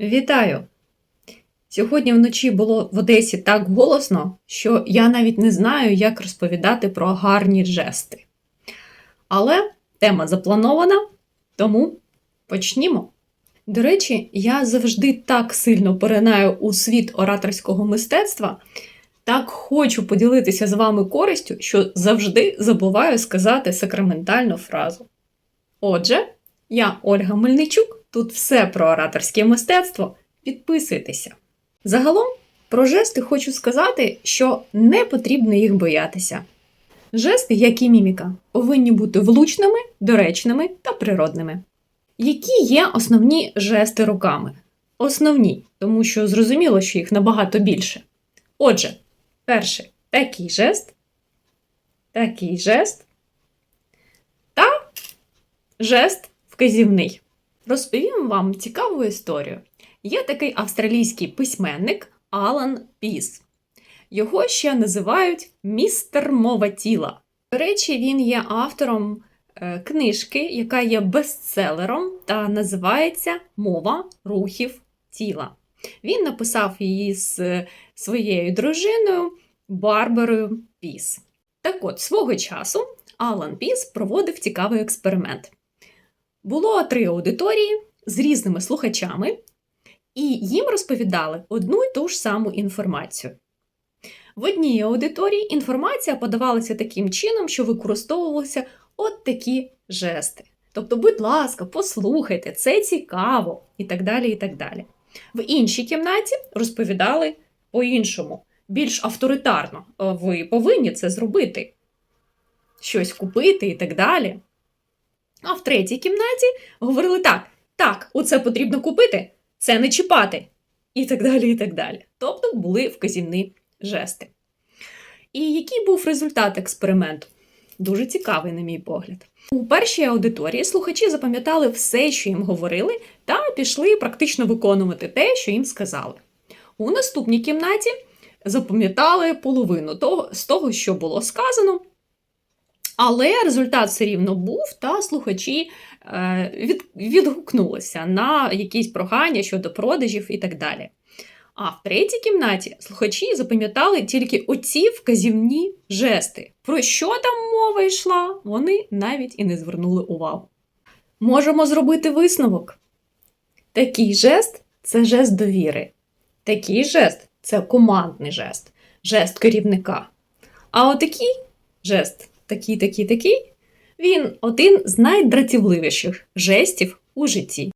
Вітаю! Сьогодні вночі було в Одесі так голосно, що я навіть не знаю, як розповідати про гарні жести. Але тема запланована, тому почнімо. До речі, я завжди так сильно поринаю у світ ораторського мистецтва, так хочу поділитися з вами користю, що завжди забуваю сказати сакраментальну фразу. Отже, я Ольга Мельничук, тут все про ораторське мистецтво. Підписуйтеся. Загалом про жести хочу сказати, що не потрібно їх боятися. Жести, як і міміка, повинні бути влучними, доречними та природними. Які є основні жести руками? Основні, тому що зрозуміло, що їх набагато більше. Отже, перший такий жест, такий жест та жест вказівний. Розповім вам цікаву історію. Є такий австралійський письменник Алан Піс. Його ще називають містер мова тіла. До речі, він є автором е, книжки, яка є бестселером та називається Мова рухів тіла. Він написав її з е, своєю дружиною Барбарою Піс. Так от, свого часу Алан Піс проводив цікавий експеримент. Було три аудиторії з різними слухачами, і їм розповідали одну й ту ж саму інформацію. В одній аудиторії інформація подавалася таким чином, що використовувалися от такі жести. Тобто, будь ласка, послухайте, це цікаво, і так далі. і так далі. В іншій кімнаті розповідали по-іншому, більш авторитарно. «Е, Ви повинні це зробити, щось купити і так далі. А в третій кімнаті говорили так: так, оце потрібно купити, це не чіпати. І так далі, і так далі. Тобто були вказівні жести. І який був результат експерименту? Дуже цікавий, на мій погляд. У першій аудиторії слухачі запам'ятали все, що їм говорили, та пішли практично виконувати те, що їм сказали. У наступній кімнаті запам'ятали половину того, з того, що було сказано, але результат все рівно був, та слухачі е, від, відгукнулися на якісь прохання щодо продажів і так далі. А в третій кімнаті слухачі запам'ятали тільки оці вказівні жести. Про що там мова йшла, вони навіть і не звернули увагу. Можемо зробити висновок. Такий жест це жест довіри. Такий жест це командний жест, жест керівника. А отакий жест, такий, такий, такий, він один з найдратівливіших жестів у житті.